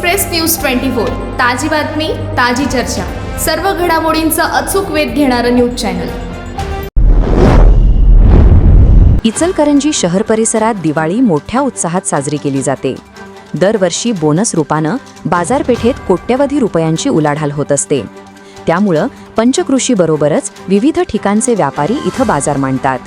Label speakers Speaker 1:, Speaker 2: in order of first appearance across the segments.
Speaker 1: Express news twenty four ताजी बातमी ताजी चर्चा. सर्व घडामोडींचा अचूक वेध घेणारं न्यूज चॅनल.
Speaker 2: इचलकरंजी शहर परिसरात दिवाळी मोठ्या उत्साहात साजरी केली जाते. दरवर्षी बोनस रूपानं बाजारपेठेत कोट्यवधी रुपयांची उलाढाल होत असते. त्यामुळं पंचकृषीबरोबरच विविध ठिकाणचे व्यापारी इथं बाजार मांडतात.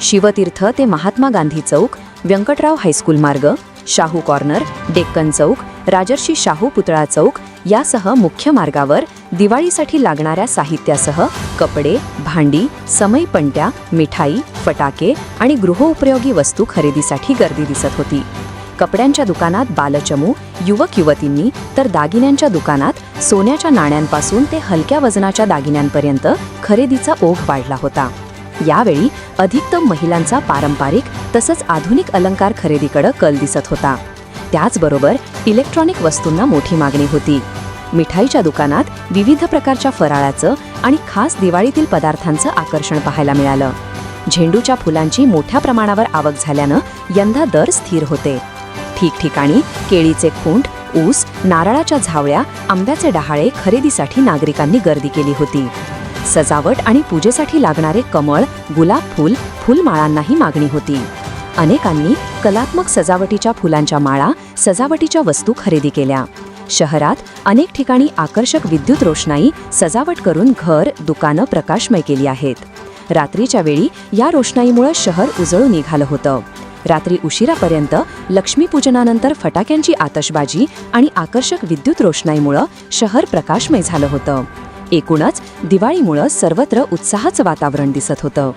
Speaker 2: शिवतीर्थ ते Mahatma Gandhi Chowk Vyankatrao high school Marg Shahu corner Deccan Chowk Rajarshi Shahu पुतळा चौक यासह मुख्य मार्गावर दिवाळीसाठी लागणाऱ्या साहित्यासह कपडे भांडी समय पंट्या मिठाई फटाके आणि गृहोपयोगी वस्तू खरेदीसाठी गर्दी दिसत होती. कपड्यांच्या दुकानात बालचमू युवक युवतींनी तर दागिन्यांच्या दुकानात सोन्याच्या नाण्यांपासून ते हलक्या वजनाच्या दागिन्यांपर्यंत खरेदीचा ओघ वाढला होता. यावेळी अधिकतम महिलांचा पारंपरिक तसंच आधुनिक अलंकार खरेदीकडे कल दिसत होता. त्याचबरोबर इलेक्ट्रॉनिक वस्तूंना मोठी मागणी होती. मिठाईच्या दुकानात विविध प्रकारच्या फराळाचं आणि खास दिवाळीतील पदार्थांचं आकर्षण पाहायला मिळालं. झेंडूच्या फुलांची मोठ्या प्रमाणावर आवक झाल्यानं यंदा दर स्थिर होते. ठिकठिकाणी केळीचे खुंट ऊस नारळाच्या झावळ्या आंब्याचे डहाळे खरेदीसाठी नागरिकांनी गर्दी केली होती. सजावट आणि पूजेसाठी लागणारे कमळ गुलाब फुल फुलमाळांनाही मागणी होती. अनेकांनी कलात्मक सजावटीच्या फुलांच्या माळा सजावटीच्या वस्तू खरेदी केल्या. शहरात अनेक ठिकाणी आकर्षक विद्युत रोषणाई सजावट करून घर दुकानं प्रकाशमय केली आहेत. रात्रीच्या वेळी या रोषणाईमुळे शहर उजळून निघालं होतं. रात्री उशिरापर्यंत लक्ष्मीपूजनानंतर फटाक्यांची आतषबाजी आणि आकर्षक विद्युत रोषणाईमुळं शहर प्रकाशमय झालं होतं. एकूणच दिवाळीमुळं सर्वत्र उत्साहाचं वातावरण दिसत होतं.